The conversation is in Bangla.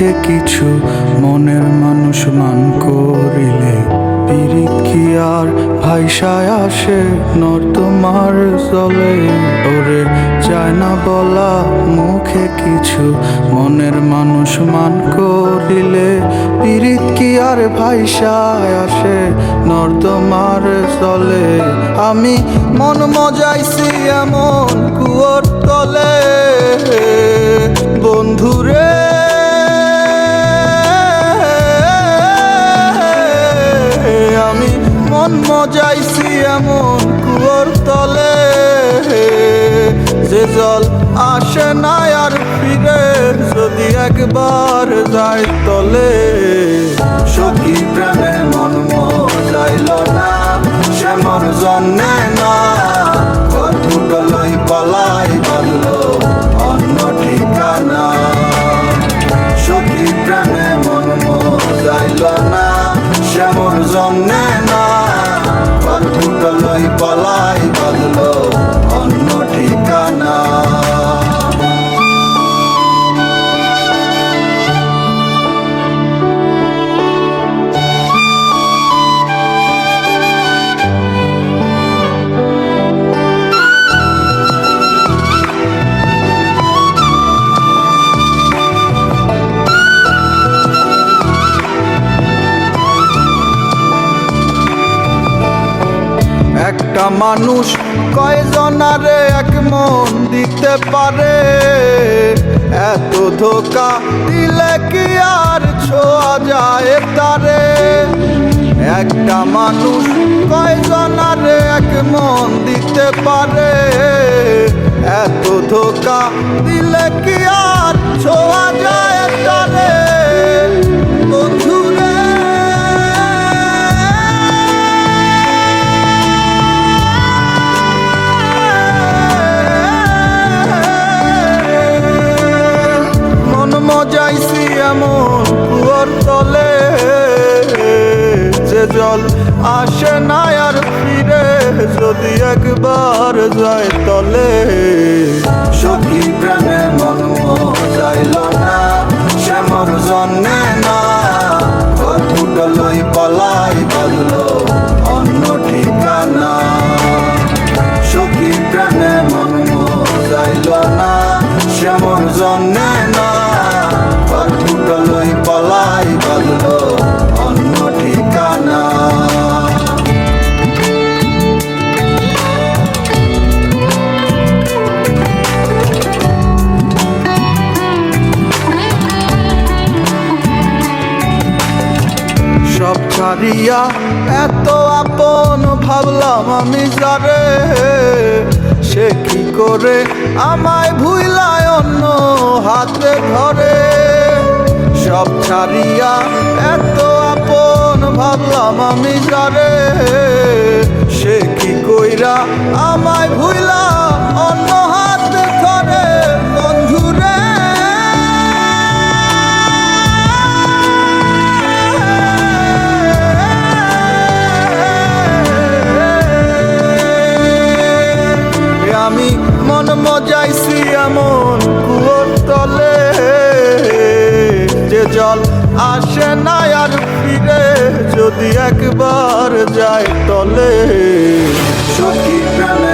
কিছু মনের মানুষ মান করিলে পিরিত আর ভাইসায় আসে? নর্দমার জলে ওরে চায় না বলা মুখে কিছু মনের মানুষ মান করিলে পিরিত কি আর ভাইসায় আসে? নর্দমার জলে আমি মন মজাইছি এমন কুয়োর তলে। বন্ধুরে এমন কুয়োর তলে যে জল আসে না আর ফিরে, যদি একবার যায় তলে। সখী প্রেমে মন মজাইল না, সে মন জন্যে না। ফুটলই পলাই বলল অন্য ঠিকানা। সখী প্রেমে মন মজাইল না, সে মন জন্যে মানুষ কয়জনারে এক মন দিতে পারে? এত ধোকা দিলে কি আর ছোঁয়া যায় তারে? একটা মানুষ কয়জনারে এক মন দিতে পারে? এত ধোকা এমন তলে যে জল আসে না আর ফিরে, যদি একবার যায় তলে। সখী প্রেমে মন মজাইল না, সে মোর জন্যে না। ফুটলই পলাই বলল অন্য ঠিকানা। সখী প্রেমে মন মজাইল না, সে মোর জন্যে না। সব এত আপন ভাবলাম আমি যারে। সে কি করে আমায় ভুইলায় অন্য হাতে ধরে সব ছাড়িয়া এত আপন ভাবলাম আমি যারে। সে কি কইরা আমায় ভুইলা অন্য হাতে আমি মন মজাইছি এমন কুয়োর তলে। যে জল আসে না আর ফিরে, যদি একবার যায় তলে। সখী প্রেমে